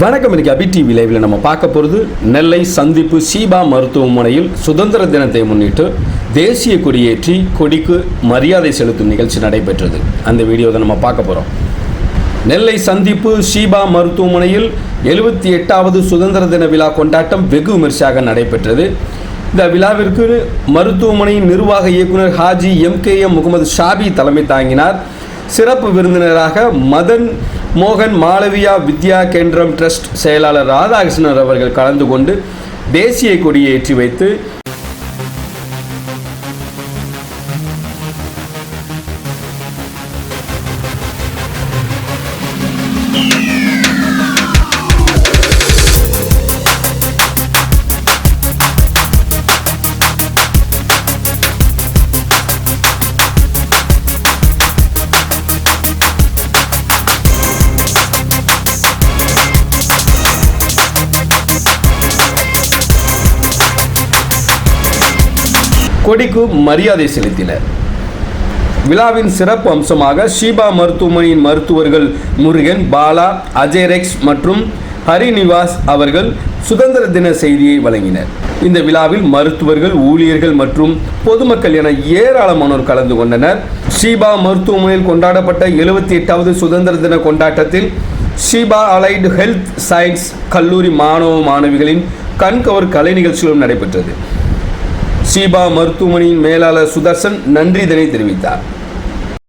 வணக்கம் இன்னைக்கு அபி டிவி லைவில் நம்ம பார்க்க போகிறது நெல்லை சந்திப்பு சீபா மருத்துவமனையில் சுதந்திர தினத்தை முன்னிட்டு தேசிய கொடியேற்றி கொடிக்கு மரியாதை செலுத்தும் நிகழ்ச்சி நடைபெற்றது. அந்த வீடியோ தான் நம்ம பார்க்க போகிறோம் நெல்லை சந்திப்பு ஷீபா மருத்துவமனையில் எழுபத்தி எட்டாவது சுதந்திர தின விழா கொண்டாட்டம் வெகு விமர்சையாக நடைபெற்றது. இந்த விழாவிற்கு மருத்துவமனையின் நிர்வாக இயக்குனர் Haji M K M Mohammed Shafi தலைமை தாங்கினார். சிறப்பு விருந்தினராக மதன் மோகன் மாளவியா வித்யா கேந்திரம் ட்ரஸ்ட் செயலாளர் ராதாகிருஷ்ணன் அவர்கள் கலந்து கொண்டு தேசிய கொடியை ஏற்றி வைத்து கொடிக்கு மரியாதை செலுத்தினர். விழாவின் சிறப்பு அம்சமாக ஷீபா மருத்துவமனையின் மருத்துவர்கள் முருகன் பாலா அஜய்ரெக்ஸ் மற்றும் ஹரிநிவாஸ் அவர்கள் சுதந்திர தின செய்தியை வழங்கினர். இந்த விழாவில் மருத்துவர்கள் ஊழியர்கள் மற்றும் பொதுமக்கள் என ஏராளமானோர் கலந்து கொண்டனர். ஷீபா மருத்துவமனையில் கொண்டாடப்பட்ட எழுபத்தி எட்டாவது சுதந்திர தின கொண்டாட்டத்தில் ஷீபா அலைடு ஹெல்த் சயின்ஸ் கல்லூரி மாணவ மாணவிகளின் கண்கவர் கலை நிகழ்ச்சிகளும் நடைபெற்றது. ஷீபா மருத்துவமனையின் மேலாளர் சுதர்சன் நன்றிதனை தெரிவித்தார்.